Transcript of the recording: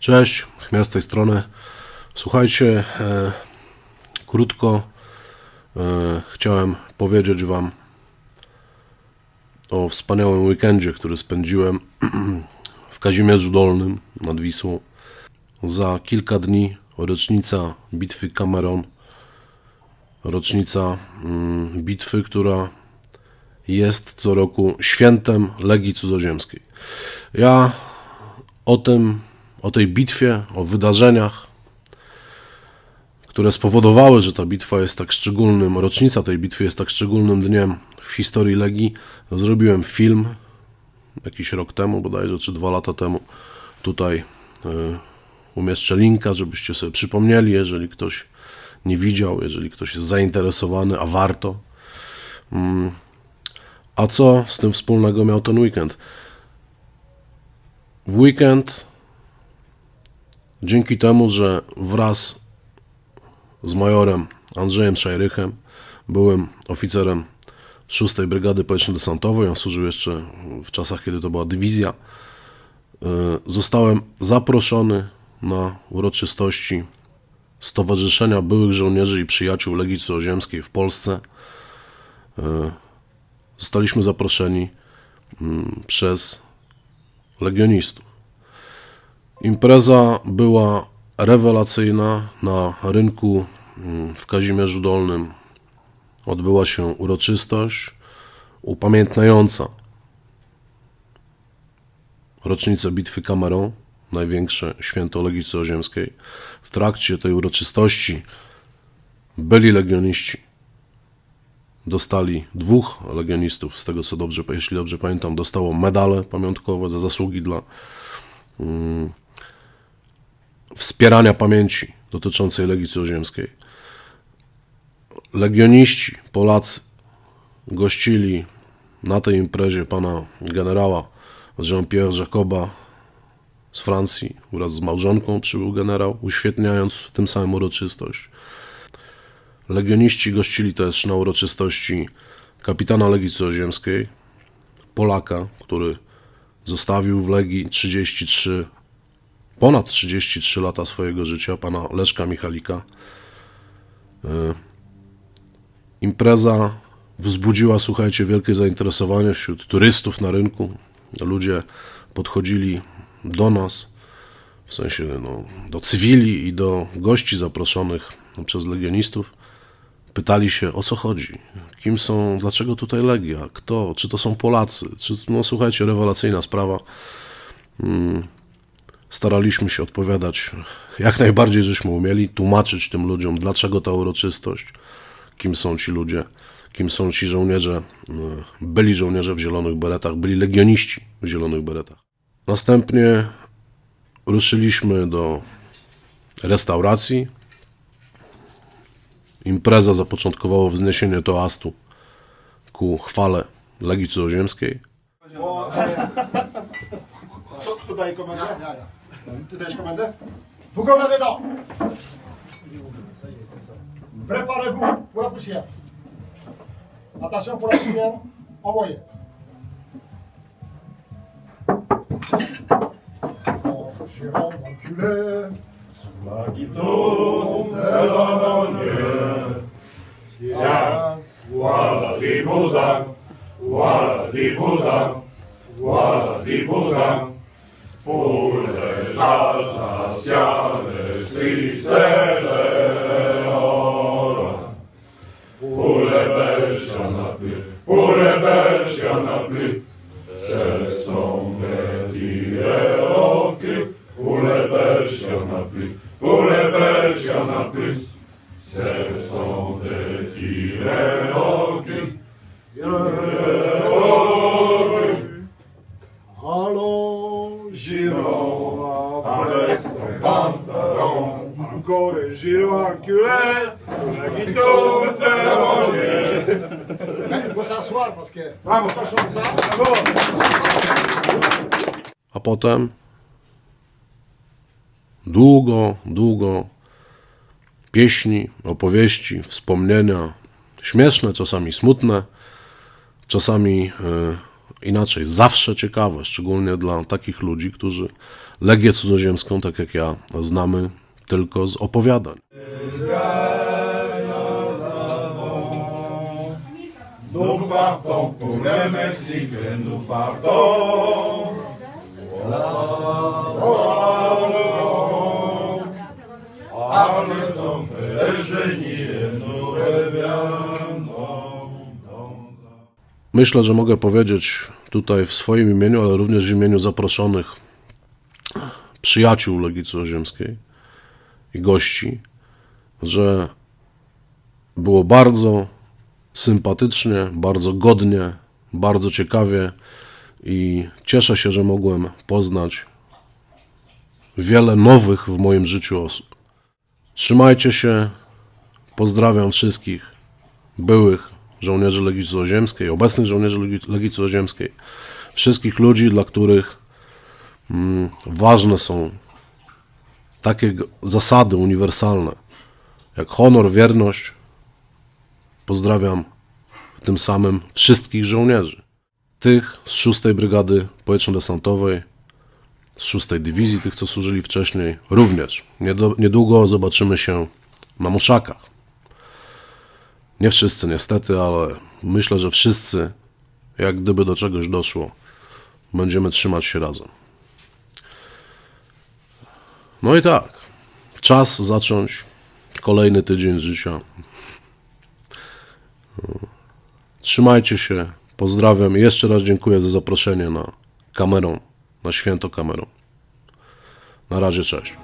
Cześć, Chmiar z tej strony. Słuchajcie, e, krótko e, chciałem powiedzieć Wam o wspaniałym weekendzie, który spędziłem w Kazimierzu Dolnym nad Wisłą. Za kilka dni rocznica bitwy Cameron, rocznica mm, bitwy, która jest co roku świętem Legii Cudzoziemskiej. Ja o tym, o tej bitwie, o wydarzeniach, które spowodowały, że ta bitwa jest tak szczególnym, rocznica tej bitwy jest tak szczególnym dniem w historii Legii, zrobiłem film jakiś rok temu, bodajże, czy dwa lata temu. Tutaj y, umieszczę linka, żebyście sobie przypomnieli, jeżeli ktoś nie widział, jeżeli ktoś jest zainteresowany, a warto. Mm. A co z tym wspólnego miał ten weekend? W weekend, dzięki temu, że wraz z majorem Andrzejem Szajrychem, byłym oficerem 6 Brygady Powietrzno-Desantowej, on służył jeszcze w czasach, kiedy to była dywizja, y, zostałem zaproszony na uroczystości Stowarzyszenia Byłych Żołnierzy i Przyjaciół Legii Cudzoziemskiej w Polsce. Y, Zostaliśmy zaproszeni mm, przez legionistów. Impreza była rewelacyjna na rynku mm, w Kazimierzu Dolnym. Odbyła się uroczystość upamiętniająca rocznicę bitwy Cameron, największe święto Legii Cudzoziemskiej. W trakcie tej uroczystości byli legioniści. Dostali dwóch legionistów, z tego co dobrze, jeśli dobrze pamiętam, dostało medale pamiątkowe za zasługi dla mm, wspierania pamięci dotyczącej Legii Cudzoziemskiej. Legioniści, Polacy, gościli na tej imprezie pana generała Jean-Pierre Jacoba z Francji wraz z małżonką przybył generał, uświetniając tym samym uroczystość. Legioniści gościli też na uroczystości kapitana Legii Cudzoziemskiej, Polaka, który zostawił w Legii 33, ponad 33 lata swojego życia, pana Leszka Michalika. Y, Impreza wzbudziła, słuchajcie, wielkie zainteresowanie wśród turystów na rynku. Ludzie podchodzili do nas, w sensie no, do cywili i do gości zaproszonych przez legionistów. Pytali się, o co chodzi, kim są, dlaczego tutaj Legia, kto, czy to są Polacy, czy, no słuchajcie, rewelacyjna sprawa. Mm, Staraliśmy się odpowiadać jak najbardziej, żeśmy umieli, tłumaczyć tym ludziom, dlaczego ta uroczystość, kim są ci ludzie, kim są ci żołnierze, y, byli żołnierze w zielonych beretach, byli legioniści w zielonych beretach. Następnie ruszyliśmy do restauracji. Impreza zapoczątkowała wzniesienie toastu ku chwale Legii Cudzoziemskiej. Kto, daje Tutez, commandant. Vous commandez donc. Préparez-vous pour la poussière. Attention pour la poussière. Envoyez. Oh, Jérôme. Ma guitare de la banlieue. Tiens, voilà les boudins. Voilà les boudins. Voilà les boudins. Pour pour les Belges, il en a plus. Pour les Belges, il en a plus. Ce sont des tireurs. Pour les Belges, il en a plus. Pour les Belges, il en a plus. Ce sont des tireurs. Encore enculé. sur la guitare de la monnaie. Il faut s'asseoir parce que. A potem długo, długo pieśni, opowieści, wspomnienia, śmieszne, czasami smutne, czasami e, inaczej, zawsze ciekawe, szczególnie dla takich ludzi, którzy Legię cudzoziemską, tak jak ja, znamy tylko z opowiadań. Myślę, że mogę powiedzieć tutaj w swoim imieniu, ale również w imieniu zaproszonych przyjaciół Legii Cudzoziemskiej i gości, że było bardzo sympatycznie, bardzo godnie, bardzo ciekawie i cieszę się, że mogłem poznać wiele nowych w moim życiu osób. Trzymajcie się, pozdrawiam wszystkich byłych żołnierzy Legii Cudzoziemskiej, obecnych żołnierzy Legii, Cudzoziemskiej, wszystkich ludzi, dla których mm, ważne są takie zasady uniwersalne, jak honor, wierność. Pozdrawiam tym samym wszystkich żołnierzy. Tych z 6 Brygady Powietrzno-Desantowej, z 6 Dywizji, tych co służyli wcześniej, również. Niedługo zobaczymy się na muszakach. Nie wszyscy niestety, ale myślę, że wszyscy, jak gdyby do czegoś doszło, będziemy trzymać się razem. No i tak, czas zacząć kolejny tydzień życia. Trzymajcie się, pozdrawiam i jeszcze raz dziękuję za zaproszenie na kamerą, na święto kamerą. Na razie, cześć.